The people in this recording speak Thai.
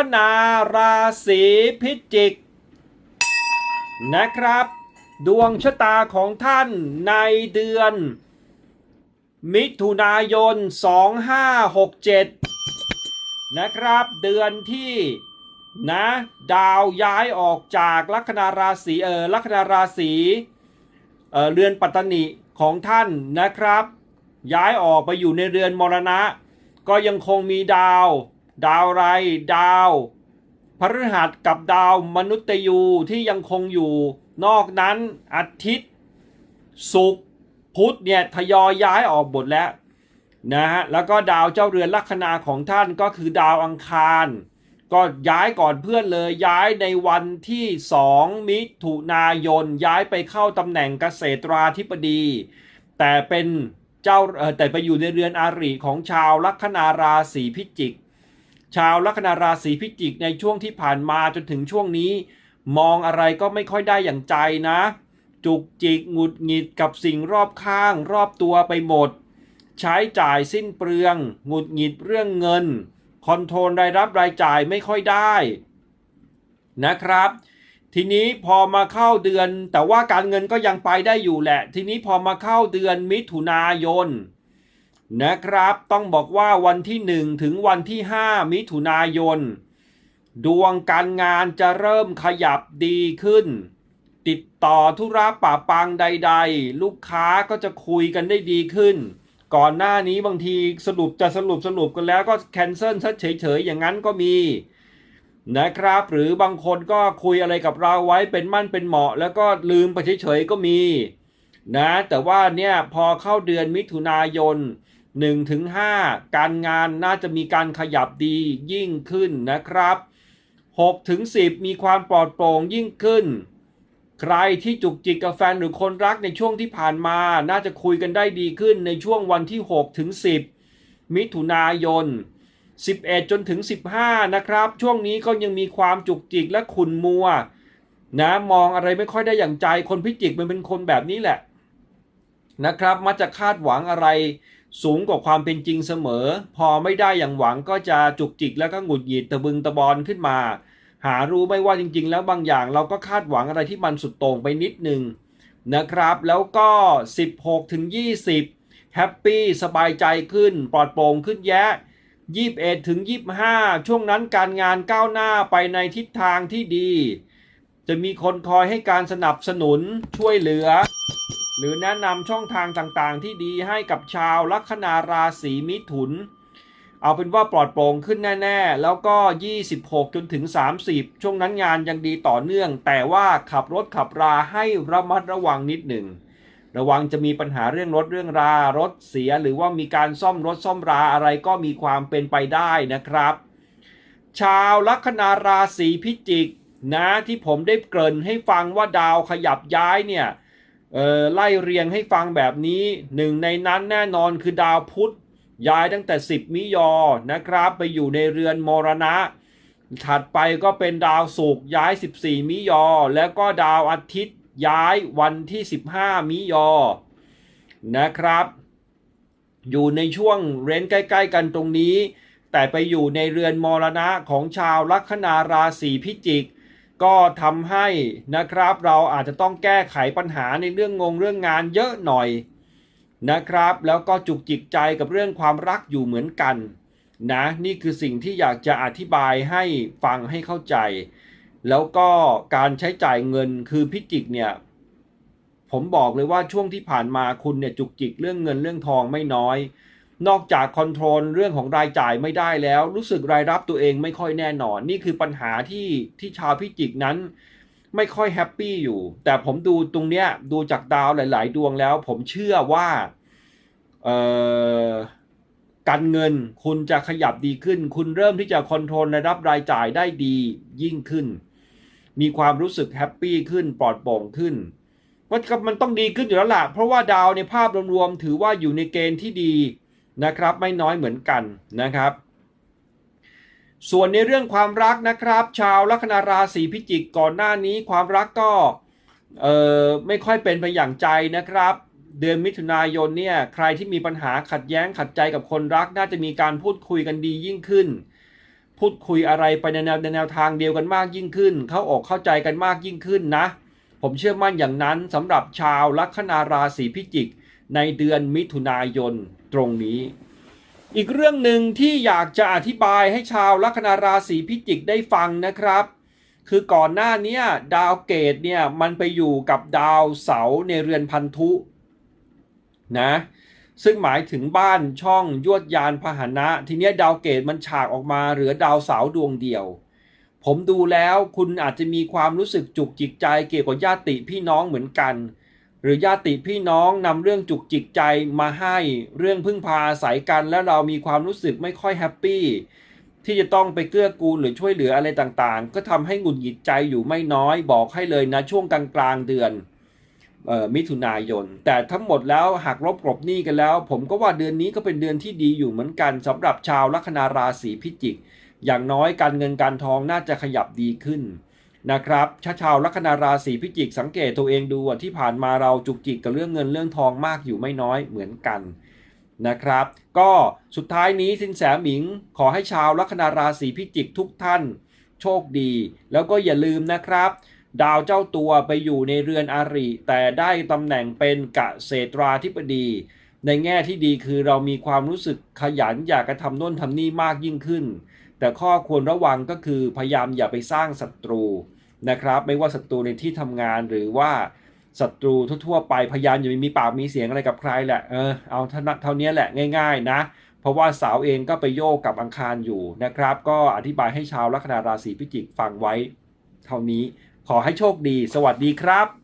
คนาราศีพิจิก นะครับ ดวงชะตาของท่านในเดือน มิถุนายน 2567 นะครับ เดือนที่นะ ดาวย้ายออกจากลัคนาราศีเออลัคนาราศีเออเรือนปัตตนิของท่านนะครับ ย้ายออกไปอยู่ในเรือนมรณะ ก็ยังคงมีดาว ดาวไรดาวพฤหัสกับดาวมนุษย์ยูที่ยังคงอยู่ นอกนั้นอาทิตย์ศุกร์พุธเนี่ยทยอยย้ายออกหมดแล้วนะฮะแล้วก็ดาวเจ้าเรือนลัคนาของท่านก็คือดาวอังคาร ก็ย้ายก่อนเพื่อนเลยย้ายในวันที่ 2 มิถุนายนย้ายไปเข้าตำแหน่งเกษตราธิบดี แต่เป็นเจ้าเออแต่ไปอยู่ในเรือนอาริของชาวลัคนาราศีพิจิก ชาวลัคนาราศีพิจิกในช่วงที่ผ่านมาจนถึงช่วงนี้ มองอะไรก็ไม่ค่อยได้อย่างใจนะ จุกจิกหงุดหงิดกับสิ่งรอบข้างรอบตัวไปหมด ใช้จ่ายสิ้นเปลืองหงุดหงิดเรื่องเงิน คอนโทรลรายรับรายจ่ายไม่ค่อยได้ นะครับ ทีนี้พอมาเข้าเดือน แต่ว่าการเงินก็ยังไปได้อยู่แหละ ทีนี้พอมาเข้าเดือนมิถุนายน นะครับ ต้องบอกว่าวันที่ 1 ถึงวันที่ 5 มิถุนายน ดวงการงานจะเริ่มขยับดีขึ้น ติดต่อธุระป่าปังใด ๆ ลูกค้าก็จะคุยกันได้ดีขึ้น ก่อนหน้านี้บางทีสรุปจะสรุปสรุปกันแล้วก็แคนเซิลซะเฉยๆ อย่างนั้นก็มีนะครับหรือบางคนก็คุยอะไรกับเราไว้เป็นมั่นเป็นเหมาะ แล้วก็ลืมไปเฉยๆก็มี นะ แต่ว่าเนี่ยพอเข้าเดือนมิถุนายน 1ถึง5การงานน่าจะมีการขยับดียิ่งขึ้นนะครับ6ถึง10 มีความปลอดโปร่งยิ่งขึ้น ใครที่จุกจิกกับแฟนหรือคนรักในช่วงที่ผ่านมา น่าจะคุยกันได้ดีขึ้นในช่วงวันที่6ถึง10 มิถุนายน 11 จนถึง 15 นะครับ ช่วงนี้ก็ยังมีความจุกจิกและขุนมัว นะมองอะไรไม่ค่อยได้อย่างใจคนพิจิกมันเป็นคนแบบนี้แหละ นะครับมักจะคาดหวังอะไร สูงกว่าความเป็นจริงเสมอ พอไม่ได้อย่างหวังก็จะจุกจิกแล้วก็หงุดหงิดตะบึงตะบอนขึ้นมา หารู้ไม่ว่าจริง ๆ แล้วบางอย่างเราก็คาดหวังอะไรที่มันสุดโต่งไปนิดนึงนะครับ แล้วก็ 16ถึง20แฮปปี้สบายใจขึ้น ปลอดโปร่งขึ้นแยะ 21ถึง25 ช่วงนั้นการงานก้าวหน้าไปในทิศทางที่ดี จะมีคนคอยให้การสนับสนุนช่วยเหลือ หรือแนะนำช่องทางต่างๆ ที่ดีให้กับชาวลัคนาราศีมิถุน เอาเป็นว่าปลอดโปร่งขึ้นแน่ๆ แล้วก็ 26 จนถึง 30 ช่วงนั้นงานยังดีต่อเนื่อง แต่ว่าขับรถขับราให้ระมัดระวังนิดหนึ่ง ระวังจะมีปัญหาเรื่องรถเรื่องรารถเสียหรือว่ามีการซ่อมรถซ่อมราอะไรก็มีความเป็นไปได้นะครับ ชาวลัคนาราศีพิจิกนะที่ผมได้เกริ่นให้ฟังว่าดาวขยับย้ายเนี่ย ไล่เรียงให้ฟังแบบนี้หนึ่งในนั้นแน่นอนคือดาวพุธย้ายตั้งแต่ 10 มิยอนะครับ ไปอยู่ในเรือนมรณะ ถัดไปก็เป็นดาวศุกร์ย้าย 14 มิยอ แล้วก็ดาวอาทิตย์ย้ายวันที่ 15 มิยอนะครับ อยู่ในช่วงเรนใกล้ ๆ กันตรงนี้ แต่ไปอยู่ในเรือนมรณะของชาวลัคนาราศีพิจิก ก็ทำให้นะครับเราอาจจะต้องแก้ไขปัญหาในเรื่องงงเรื่องงานเยอะหน่อยนะครับ แล้วก็จุกจิกใจกับเรื่องความรักอยู่เหมือนกันนะนี่คือสิ่งที่อยากจะอธิบายให้ฟังให้เข้าใจ แล้วก็การใช้จ่ายเงินคือพิจิกเนี่ยผมบอกเลยว่าช่วงที่ผ่านมาคุณเนี่ยจุกจิกเรื่องเงินเรื่องทองไม่น้อย นอกจากคอนโทรลเรื่องของรายจ่ายไม่ได้แล้ว รู้สึกรายรับตัวเองไม่ค่อยแน่นอน นี่คือปัญหาที่ที่ชาวพิจิกนั้น ไม่ค่อยแฮปปี้อยู่ แต่ผมดูตรงเนี้ยดูจากดาวหลาย ๆ ดวงแล้ว ผมเชื่อว่าเออการเงินคุณจะขยับดีขึ้น คุณเริ่มที่จะคอนโทรลรายรับรายจ่ายได้ดียิ่งขึ้น มีความรู้สึกแฮปปี้ขึ้นปลอดโปร่งขึ้นว่ามันต้องดีขึ้นอยู่แล้วล่ะเพราะว่าดาวในภาพรวมๆถือว่าอยู่ในเกณฑ์ที่ดี นะครับไม่น้อยเหมือนกันนะครับ ส่วนในเรื่องความรักนะครับ ชาวลัคนาราศีพิจิกก่อนหน้านี้ความรักก็เออไม่ค่อยเป็นไปอย่างใจนะครับ เดือนมิถุนายนเนี่ยใครที่มีปัญหาขัดแย้งขัดใจกับคนรัก น่าจะมีการพูดคุยกันดียิ่งขึ้น พูดคุยอะไรไปในแนวในแนวทางเดียวกันมากยิ่งขึ้น เข้าอกเข้าใจกันมากยิ่งขึ้นนะ ผมเชื่อมั่นอย่างนั้นสำหรับชาวลัคนาราศีพิจิกในเดือนมิถุนายน ตรงนี้ อีกเรื่องหนึ่งที่อยากจะอธิบายให้ชาวลัคนาราศีพิจิกได้ฟังนะครับ คือก่อนหน้านี้ดาวเกตเนี่ยมันไปอยู่กับดาวเสาในเรือนพันธุนะซึ่งหมายถึงบ้านช่องยวดยานพาหนะ ทีนี้ดาวเกตมันฉากออกมาเหลือดาวเสาดวงเดียว ผมดูแล้วคุณอาจจะมีความรู้สึกจุกจิกใจเกี่ยวกับญาติพี่น้องเหมือนกัน หรือญาติพี่น้องนำเรื่องจุกจิกใจมาให้เรื่องพึ่งพาอาศัยกัน แล้วเรามีความรู้สึกไม่ค่อยแฮปปี้ที่จะต้องไปเกื้อกูลหรือช่วยเหลืออะไรต่างๆ ก็ทำให้หงุดหงิดใจอยู่ไม่น้อยบอกให้เลยนะช่วงกลางๆเดือนออมิถุนายน แต่ทั้งหมดแล้วหากลบกลบหนี้กันแล้ว ผมก็ว่าเดือนนี้ก็เป็นเดือนที่ดีอยู่เหมือนกันสำหรับชาวลัคนาราศีพิจิก อย่างน้อยการเงินการทองน่าจะขยับดีขึ้น นะครับชาชาวลัคนาราศีพิจิกสังเกตตัวเองดูที่ผ่านมาเราจุกจิกกับเรื่องเงินเรื่องทองมากอยู่ไม่น้อยเหมือนกันนะครับ ก็สุดท้ายนี้สินแสหมิงขอให้ชาวลัคนาราศีพิจิกทุกท่านโชคดี แล้วก็อย่าลืมนะครับ ดาวเจ้าตัวไปอยู่ในเรือนอาริแต่ได้ตำแหน่งเป็นกะเศตราธิบดี ในแง่ที่ดีคือเรามีความรู้สึกขยันอยากจะทำโน่นทำนี่มากยิ่งขึ้น แต่ข้อควรระวังก็คือพยายามอย่าไปสร้างศัตรูนะครับ ไม่ว่าศัตรูในที่ทำงานหรือว่าศัตรูทั่วๆไปพยายามอย่ามีปากมีเสียงอะไรกับใครแหละเออเอาเท่าเนี้แหละง่าย ๆนะ เพราะว่าสาวเองก็ไปโยกกับอังคารอยู่นะครับ ก็อธิบายให้ชาวลัคนาราศีพิจิกฟังไว้ เท่านี้ขอให้โชคดี สวัสดีครับ